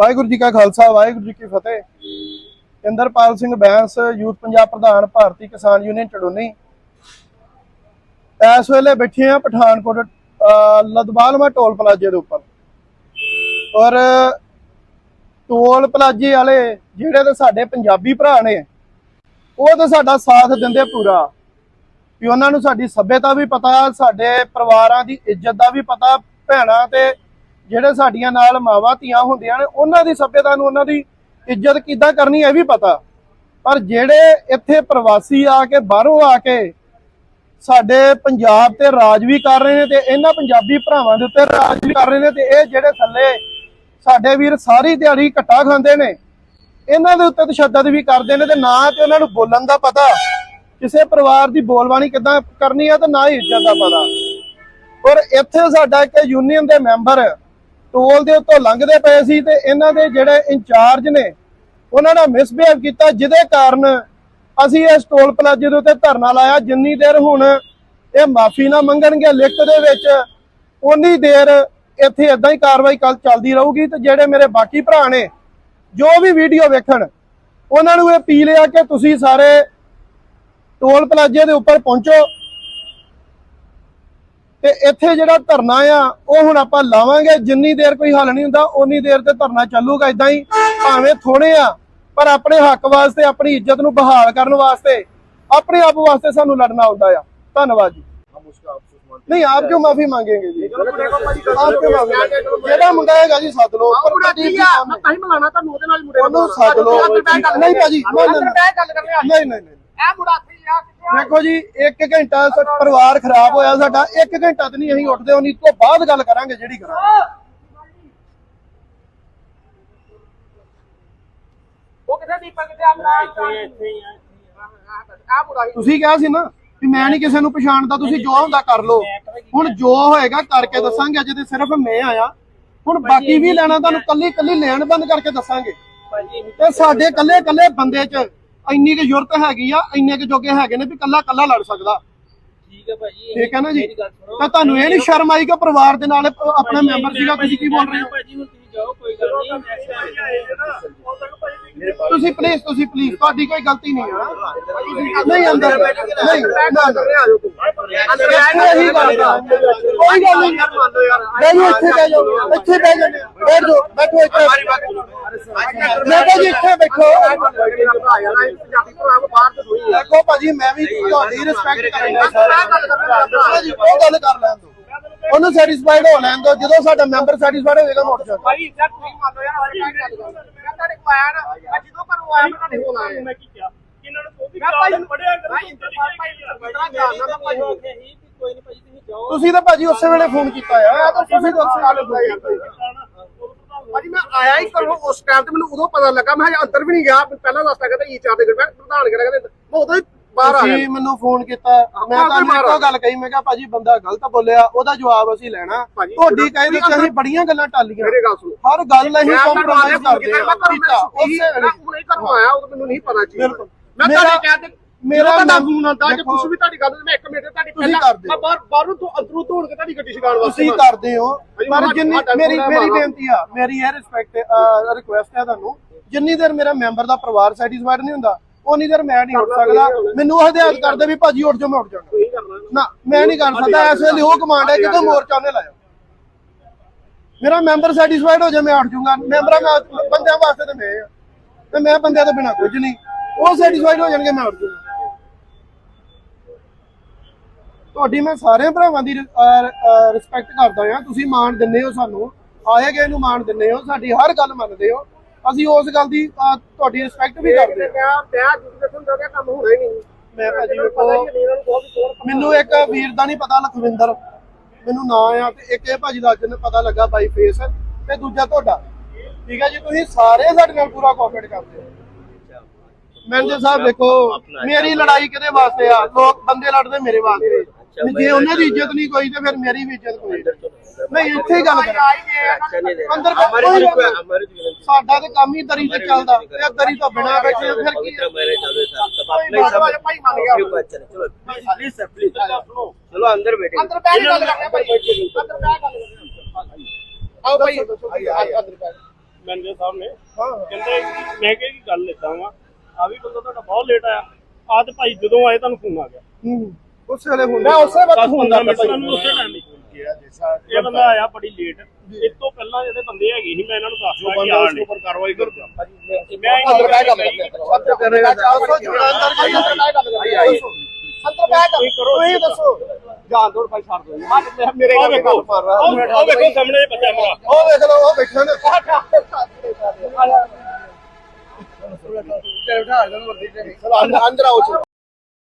ਵਾਹਿਗੁਰੂ ਜੀ ਕਾ ਖਾਲਸਾ ਵਾਹਿਗੁਰੂ ਜੀ ਕੀ ਫਤਿਹ। ਇੰਦਰਪਾਲ ਸਿੰਘ ਬੈਂਸ ਯੂਥ ਪੰਜਾਬ ਪ੍ਰਧਾਨ ਭਾਰਤੀ ਕਿਸਾਨ ਯੂਨੀਅਨ ਚੜੋਨੀ। ਇਸ ਵੇਲੇ ਬੈਠੇ ਆ ਪਠਾਨਕੋਟ ਅਹ, ਟੋਲ ਪਲਾਜ਼ੇ ਦੇ ਉੱਪਰ। ਔਰ ਟੋਲ ਪਲਾਜ਼ੇ ਵਾਲੇ ਜਿਹੜੇ ਤੇ ਸਾਡੇ ਪੰਜਾਬੀ ਭਰਾ ਨੇ ਉਹ ਤਾਂ ਸਾਡਾ ਸਾਥ ਦਿੰਦੇ ਪੂਰਾ। ਵੀ ਉਹਨਾਂ ਨੂੰ ਸਾਡੀ ਸੱਭਿਅਤਾ ਵੀ ਪਤਾ ਸਾਡੇ ਪਰਿਵਾਰਾਂ ਦੀ ਇੱਜ਼ਤ ਦਾ ਵੀ ਪਤਾ ਭੈਣਾਂ ਤੇ ਜਿਹੜੇ ਸਾਡੀਆਂ ਨਾਲ ਮਾਵਾਂ ਧੀਆਂ ਹੁੰਦੀਆਂ ਨੇ, ਉਹਨਾਂ ਦੀ ਸੱਭਿਅਤਾ ਨੂੰ ਉਹਨਾਂ ਦੀ ਇੱਜ਼ਤ ਕਿੱਦਾਂ ਕਰਨੀ ਇਹ ਵੀ ਪਤਾ। ਪਰ ਜਿਹੜੇ ਇੱਥੇ ਪ੍ਰਵਾਸੀ ਆ ਕੇ, ਬਾਹਰੋਂ ਆ ਕੇ ਸਾਡੇ ਪੰਜਾਬ ਤੇ ਰਾਜ ਵੀ ਕਰ ਰਹੇ ਨੇ ਤੇ ਇਹਨਾਂ ਪੰਜਾਬੀ ਭਰਾਵਾਂ ਦੇ ਉੱਤੇ ਰਾਜ ਵੀ ਕਰ ਰਹੇ ਨੇ ਤੇ ਇਹ ਜਿਹੜੇ ਥੱਲੇ ਸਾਡੇ ਵੀਰ ਸਾਰੀ ਦਿਹਾੜੀ ਘੱਟਾ ਖਾਂਦੇ ਨੇ, ਇਹਨਾਂ ਦੇ ਉੱਤੇ ਤਸ਼ੱਦਦ ਵੀ ਕਰਦੇ ਨੇ ਤੇ ਨਾ ਤੇ ਉਹਨਾਂ ਨੂੰ ਬੋਲਣ ਦਾ ਪਤਾ। ਕਿਸੇ ਪਰਿਵਾਰ ਦੀ ਬੋਲਬਾਣੀ ਕਿੱਦਾਂ ਕਰਨੀ ਆ ਤੇ ਨਾ ਹੀ ਇੱਜ਼ਤ ਦਾ ਪਤਾ। ਔਰ ਇੱਥੇ ਸਾਡਾ ਇੱਕ ਯੂਨੀਅਨ ਦੇ ਮੈਂਬਰ ਟੋਲ ਦੇ ਉੱਤੋਂ ਲੰਘਦੇ ਪਏ ਸੀ ਤੇ ਇਹਨਾਂ ਦੇ ਜਿਹੜੇ ਇੰਚਾਰਜ ਨੇ, ਉਹਨਾਂ ਨੇ ਮਿਸਬਿਹੇਵ ਕੀਤਾ, ਜਿਹਦੇ ਕਾਰਨ ਅਸੀਂ ਇਸ ਟੋਲ ਪਲਾਜ਼ੇ ਦੇ ਉੱਤੇ ਧਰਨਾ ਲਾਇਆ। ਜਿੰਨੀ ਦੇਰ ਹੁਣ ਇਹ ਮਾਫੀ ਨਾ ਮੰਗਣਗੇ ਲਿਖਤ ਦੇ ਵਿੱਚ ਉਨੀ ਦੇਰ ਇੱਥੇ ਇਦਾਂ ਹੀ ਕਾਰਵਾਈ ਕੱਲ ਚੱਲਦੀ ਰਹੂਗੀ ਤੇ ਜਿਹੜੇ ਮੇਰੇ ਬਾਕੀ ਭਰਾ ਨੇ, ਜੋ ਵੀ ਵੀਡੀਓ ਵੇਖਣ, ਉਹਨਾਂ ਨੂੰ ਇਹ ਅਪੀਲ ਆ ਕਿ ਤੁਸੀਂ ਸਾਰੇ ਟੋਲ ਪਲਾਜ਼ੇ ਦੇ ਉੱਪਰ ਪਹੁੰਚੋ। ਤੇ ਇੱਥੇ ਜਿਹੜਾ ਧਰਨਾ ਆ ਉਹ ਹੁਣ ਆਪਾਂ ਲਾਵਾਂਗੇ। ਜਿੰਨੀ ਦੇਰ ਕੋਈ ਹੱਲ ਨਹੀਂ ਹੁੰਦਾ ਉਨੀ ਦੇਰ ਤੇ ਧਰਨਾ ਚੱਲੂਗਾ ਇਦਾਂ ਹੀ। ਭਾਵੇਂ ਥੋੜੇ ਆ ਪਰ ਆਪਣੇ ਹੱਕ ਵਾਸਤੇ ਆਪਣੀ ਇੱਜ਼ਤ ਨੂੰ ਬਹਾਲ ਕਰਨ ਵਾਸਤੇ ਆਪਣੇ ਆਪ ਵਾਸਤੇ ਸਾਨੂੰ ਲੜਨਾ ਹੁੰਦਾ ਆ। ਧੰਨਵਾਦ ਜੀ। ਨਹੀਂ ਆਪ ਜੋ ਮਾਫੀ ਮੰਗेंगे ਜੀ? ਆਪ ਕਿਉਂ ਮਾਫੀ ਜਿਹੜਾ ਮੁੰਡਾ ਹੈਗਾ ਜੀ ਸੱਦ ਲਓ ਪਰ ਸਾਹਮਣੇ। ਤਾਂ ਹੀ ਮਿਲਾਣਾ ਤੁਹਾਨੂੰ ਉਹਦੇ ਨਾਲ ਹੀ ਮੁੰਡੇ ਉਹਨੂੰ ਸੱਦ ਲਓ ਨਹੀਂ ਭਾਜੀ ਨਾ ਨਾ ਨਾ। ਨਹੀਂ। ਨਹੀਂ ਨਹੀਂ ਇਹ ਮੁੰਡਾ ਇੱਥੇ ਆ? ਦੇਖੋ ਜੀ 1 ਘੰਟਾ ਸਾ ਪਰਿਵਾਰ ਖਰਾਬ ਹੋਇਆ ਸਾਡਾ 1 ਘੰਟਾ ਤੇ ਨਹੀਂ ਅਸੀਂ ਉੱਠਦੇ ਉਨੀ ਤੋਂ ਬਾਅਦ ਗੱਲ ਕਰਾਂਗੇ ਜਿਹੜੀ ਕਰਾਂਗੇ। ਉਹ ਕਿੱਥੇ ਦੀਪਕ ਕਿੱਥੇ ਆ ਮੁੰਡਾ ਇੱਥੇ ਇੱਥੇ ਹੀ ਆ। ਮੁੰਡਾ ਹੀ ਤੁਸੀਂ ਕਿਹਾ ਸੀ ਨਾ ਵੀ ਮੈਂ ਨਹੀਂ ਕਿਸੇ ਨੂੰ ਪਛਾਣਦਾ ਤੁਸੀਂ ਜੋ ਹੁੰਦਾ ਕਰ ਲਓ। ਹੁਣ ਜੋ ਹੋਏਗਾ ਕਰਕੇ ਦੱਸਾਂਗੇ ਅੱਜ ਤੇ ਸਿਰਫ ਮੈਂ ਆਇਆ। ਹੁਣ ਬਾਕੀ ਵੀ ਲੈਣਾ ਤੁਹਾਨੂੰ ਕੱਲੀ ਕੱਲੀ ਲੈਣ ਬੰਦ ਕਰਕੇ ਦੱਸਾਂਗੇ। ਤੇ ਸਾਡੇ ਕੱਲੇ ਕੱਲੇ ਬੰਦੇ 'ਚ ਇੰਨੀ ਕੁ ਜ਼ਰੂਰਤ ਹੈਗੀ ਆ ਇੰਨੇ ਕੁ ਜੋਗੇ ਹੈਗੇ ਨੇ ਵੀ ਕੱਲਾ ਕੱਲਾ ਲੜ ਸਕਦਾ। ਠੀਕ ਹੈ ਭਾਜੀ ਠੀਕ ਹੈ ਨਾ ਜੀ? ਤਾਂ ਤੁਹਾਨੂੰ ਇਹ ਨਹੀਂ ਸ਼ਰਮ ਆਈ ਕਿ ਪਰਿਵਾਰ ਦੇ ਨਾਲ ਆਪਣਾ ਮੈਂਬਰ ਸੀਗਾ ਤੁਸੀਂ ਕੀ ਬੋਲ ਰਹੇ ਹੋ? ਭਾਜੀ ਹੁਣ ਤੁਸੀਂ ਜਾਓ ਕੋਈ ਗੱਲ ਨਹੀਂ। next time ਤੁਸੀਂ ਪਲੀਜ਼ ਤੁਸੀਂ ਪਲੀਜ਼ ਤੁਹਾਡੀ ਕੋਈ ਗਲਤੀ ਨਹੀਂ ਆ। ਨਹੀਂ ਅੰਦਰ ਨਹੀਂ ਅੰਦਰ ਇੱਥੇ ਹੀ ਗੱਲ ਕਰਾਂਗੇ। ਕੋਈ ਗੱਲ ਨਹੀਂ। ਜਾਓ ਇੱਥੇ ਬਹਿ ਜਾਓ ਇੱਥੇ ਬਹਿ ਜਾਓ। ਬੈਠ ਬੈਠੋ ਇੱਥੇ। ਕਿਹਾ ਜੀ ਇੱਥੇ ਬੈਠੋ ਪੰਜਾਬੀ ਭਰਾ ਕੋ ਬਾਹਰ ਤੋਂ ਹੋਈ ਆ ਦੇਖੋ ਭਾਜੀ ਮੈਂ ਵੀ ਤੁਹਾਡੀ ਰਿਸਪੈਕਟ ਕਰਦਾ ਸਾਰਾ ਜੀ ਉਹ ਗੱਲ ਕਰ ਲੈਣ ਦਿਓ। ਉਹਨੂੰ ਸੈਟੀਸਫਾਈਡ ਹੋ ਲੈਣ ਦਿਓ ਜਦੋਂ ਸਾਡਾ ਮੈਂਬਰ ਸੈਟੀਸਫਾਈਡ ਹੋਏਗਾ ਮੁੜ ਜਾਓ। ਭਾਈ ਇੱਥੇ ਤੁਸੀਂ ਮੰਨ ਲਓ ਯਾਰ ਮੈਂ ਤੁਹਾਡੇ ਕੋ ਆਇਆ ਨਾ ਮੈਂ ਜਦੋਂ ਘਰੋਂ ਆਇਆ ਮੈਂ ਤੁਹਾਡੇ ਕੋਲ ਆਇਆ। ਮੈਂ ਕੀ ਕਿਹਾ? ਇਹਨਾਂ ਨੂੰ ਉਹ ਵੀ ਮੈਂ ਭਾਈ ਪੜਿਆ ਭਾਈ ਭਾਈ ਬੜਾ ਜਾਣਦਾ ਮੈਂ ਭਾਈ। ਕੋਈ ਨਹੀਂ ਭਾਜੀ ਤੁਸੀਂ ਜਾਓ। ਤੁਸੀਂ ਤਾਂ ਭਾਜੀ ਉਸੇ ਵੇਲੇ ਫੋਨ ਕੀਤਾ ਆ। ਤੁਸੀਂ ਤਾਂ ਉਸੇ ਵੇਲੇ phone ਕੀਤਾ ਆ। ਭਾਜੀ ਮੈਂ ਆਇਆ ਹੀ ਘਰੋਂ ਉਸ ਟਾਈਮ ਤੇ ਮੈਨੂੰ ਉਦੋਂ ਪਤਾ ਲੱਗਾ ਮੈਂ ਹਜੇ ਅੰਦਰ ਵੀ ਨਹੀਂ ਗਿਆ ਪਹਿਲਾਂ ਦੱਸਦਾ ਕਹਿੰਦਾ ਈ ਚਾਰ ਦੇ ਗੜ ਮੈਂ ਪ੍ਰਧਾਨ ਕਹਿੰਦਾ ਕਹਿੰਦਾ ਮੈਂ ਉਦੋਂ ਹੀ ਬਾਹਰ ਆ ਤੁਸੀਂ ਗਿਆ। ਮੈਨੂੰ ਫੋਨ ਕੀਤਾ ਮੈਂ ਤੁਹਾਨੂੰ ਇੱਕੋ ਗੱਲ ਕਹੀ ਮੈਂ ਕਿਹਾ ਭਾਜੀ ਬੰਦਾ ਗਲਤ ਬੋਲਿਆ ਉਹਦਾ ਜਵਾਬ ਅਸੀਂ ਲੈਣਾ। ਭਾਜੀ, ਤੁਹਾਡੀ ਕਹਿੰਦੀ ਕਿ ਅਸੀਂ ਬੜੀਆਂ ਗੱਲਾਂ ਟਾਲੀਆਂ। ਮੇਰੀ ਗੱਲ ਸੁਣੋ। ਹਰ ਗੱਲ ਅਸੀਂ ਕੰਪਰੋਮਾਈਜ਼ ਕਰਦੇ ਹਾਂ। ਕੀਤਾ ਉਸੇ ਵੇਲੇ। ਹੁਣ ਇਹ ਘਰੋਂ ਆਇਆ ਉਦੋਂ ਮੈਨੂੰ ਨਹੀਂ ਪਤਾ ਚੀਜ਼। ਮੈਂ ਤੁਹਾਡੇ ਕਹਿੰਦੇ ਮੇਰਾ ਨਾਮ- ਫੋਨ ਆਉਂਦਾ ਜੇ ਕੁਝ ਵੀ ਤੁਹਾਡੀ ਗੱਲ ਮੈਂ ਇੱਕ ਮਿੰਟ ਤੁਹਾਡੀ ਪਹਿਲਾਂ। ਮੈਂ ਬਾਹਰ ਬਾਹਰੋਂ ਤੋਂ ਅੰਦਰੋਂ ਤੋੜ ਕੇ ਤੁਹਾਡੀ ਗੱਡੀ ਛਡਾਉਣ ਵਾਸਤੇ ਤੁਸੀਂ ਕਰਦੇ ਹੋ। ਪਰ ਜਿੰਨੀ ਮੇਰੀ ਮੇਰੀ। ਬੇਨਤੀ ਆ ਮੇਰੀ ਇਹ ਰਿਸਪੈਕਟ ਰਿਕੁਐਸਟ ਹੈ ਤੁਹਾਨੂੰ ਜਿੰਨੀ ਦੇਰ ਮੇਰਾ ਮੈਂਬਰ ਦਾ ਪਰਿਵਾਰ ਸੈਟੀਸਫਾਈਡ ਨਹੀਂ ਹੁੰਦਾ ਉਨੀ ਦੇਰ ਮੈਂ ਨਹੀਂ ਉੱਠ ਸਕਦਾ। ਮੈਨੂੰ ਹਦਾਇਤ ਕਰਦੇ ਵੀ ਭਾਜੀ ਉੱਠ ਜਾਓ ਮੈਂ ਉੱਠ ਜਾਣਾ। ਨਾ ਮੈਂ ਨਹੀਂ ਕਰ ਸਕਦਾ ਇਸ ਵੇਲੇ ਉਹ ਕਮਾਂਡ ਹੈ ਜਦੋਂ ਮੋਰਚਾ ਉਹਨੇ ਲਾਇਆ ਮੇਰਾ ਮੈਂਬਰ ਸੈਟੀਸਫਾਈਡ ਹੋ ਜਾ ਮੈਂ ਉੱਠ ਜਾਊਂਗਾ। ਮੈਂਬਰਾਂ ਮੈਂ ਬੰਦਿਆਂ ਵਾਸਤੇ ਤੇ ਮੈਂ ਆ। ਤੇ ਮੈਂ ਬੰਦਿਆਂ ਤੋਂ ਬਿਨਾ ਕੁਝ ਨਹੀਂ। ਉਹ ਸੈਟੀਸਫਾਈਡ ਹੋ ਜਾਣਗੇ ਮੈਂ ਉੱਠ ਜਾਊਂਗਾ। ਤੁਹਾਡੀ ਮੈਂ ਸਾਰੇ ਭਰਾਵਾਂ ਦੀ ਰਿਸਪੈਕਟ ਕਰਦਾ ਆ ਤੁਸੀਂ ਮਾਣ ਦਿੰਦੇ ਹੋ ਸਾਨੂੰ। ਆਏ ਗਏ ਨੂੰ ਮਾਣ ਦਿੰਦੇ ਹੋ। ਸਾਡੀ ਹਰ ਗੱਲ ਮੰਨਦੇ ਹੋ। ਅਸੀਂ ਉਸ ਗੱਲ ਦੀ ਤੁਹਾਡੀ ਰਿਸਪੈਕਟ ਵੀ ਕਰਦੇ ਹਾਂ। ਵਿਆਹ ਜਿੱਦ ਤੁਹਾਨੂੰ ਦੱਸਿਆ ਕੰਮ ਹੋਣਾ ਹੀ ਨਹੀਂ। ਮੈਂ ਭਾਜੀ ਵੇਖੋ ਹੀ ਮੈਨੂੰ ਇੱਕ ਵੀਰ ਦਾ ਨਹੀਂ ਪਤਾ ਲਖਵਿੰਦਰ। ਮੈਨੂੰ ਨਾਂ ਆ ਤੇ ਇੱਕ ਇਹ ਭਾਜੀ ਦਾ ਅੱਜ ਪਤਾ ਲੱਗਾ ਬਾਈ ਫੇਸ ਤੇ ਦੂਜਾ ਤੁਹਾਡਾ। ਠੀਕ ਹੈ ਜੀ ਤੁਸੀਂ ਸਾਰੇ ਸਾਡੇ ਨਾਲ ਪੂਰਾ ਕੋਆਪਰੇਟ ਕਰਦੇ ਹੋ। ਮੈਨੇਜਰ ਸਾਹਿਬ ਦੇਖੋ ਮੇਰੀ ਲੜਾਈ ਕਿਹਦੇ ਵਾਸਤੇ ਆ? ਲੋਕ ਬੰਦੇ ਲੜਦੇ ਮੇਰੇ ਵਾਸਤੇ। ਜੇ ਉਹਨਾਂ ਦੀ ਇੱਜ਼ਤ ਨਹੀਂ ਕੋਈ ਤੇ ਫਿਰ ਮੇਰੀ ਵੀ ਇੱਜ਼ਤ ਕੋਈ ਨਹੀਂ ਇੱਥੇ ਗੱਲ ਕਰ ਅੰਦਰ ਕੋਈ ਸਾਡਾ ਤੇ ਕੰਮ ਹੀ ਦਰੀ ਤੇ ਚੱਲਦਾ ਤੇ ਦਰੀ ਤੋਂ ਬਿਨਾ ਬੈਠੇ ਫਿਰ ਕੀ ਚਲੋ। ਅੰਦਰ ਬੈਠੇ। ਅੰਦਰ ਬੈਠ। ਗੱਲ ਕਰਦੇ ਭਾਈ ਸਾਹਿਬ ਨੇ ਗੱਲ ਇਦਾਂ ਬਹੁਤ ਲੇਟ ਆਇਆ। ਆ ਭਾਈ ਜਦੋਂ ਆਏ ਤੁਹਾਨੂੰ ਫੋਨ ਆ ਗਿਆ। ਉਸ ਵੇਲੇ ਹੁਣ ਮੈਂ ਉਸੇ ਵਕਤ 10 ਹੁੰਦਾ 15 ਮਿੰਟ ਤੁਹਾਨੂੰ ਉਸੇ ਟਾਈਮ ਹੀ। ਫੋਨ ਗਿਆ ਜੈਸਾ ਇਹ ਬੰਦਾ ਆਇਆ ਬੜੀ ਲੇਟ ਇਸ ਤੋਂ ਪਹਿਲਾਂ ਜਿਹੜੇ ਬੰਦੇ ਹੈਗੇ ਸੀ ਮੈਂ ਇਹਨਾਂ ਨੂੰ ਦੱਸਦਾ ਕਿ ਆ ਨੇ। ਕਾਰਵਾਈ ਕਰ ਮੈਂ ਅੰਦਰ ਬਹਿ ਗੱਲ ਕਰਦੇ ਅੰਦਰ ਕਰੇਗਾ ਅੰਦਰ ਬਹਿ ਗੱਲ ਕਰਦੇ ਅੰਦਰ ਬਹਿ ਗੱਲ ਤੁਸੀਂ ਕਰੋ। ਤੁਸੀਂ ਦੱਸੋ। ਜਾਨ ਤੋੜ ਭਾਈ ਛੱਡ ਦੋ ਮੇਰੇ ਗੱਲ ਮਾਰ ਰਹਾ। ਉਹ ਉਹ ਵੇਖੋ ਸਾਹਮਣੇ ਬੱਚਾ ਮੇਰਾ ਉਹ ਵੇਖ ਲਓ ਉਹ ਬੈਠੇ ਨੇ। ਤੇਰੇ ਬਿਠਾ ਦੇਣ ਵਰਦੀ ਤੇ ਅੰਦਰ ਆਓ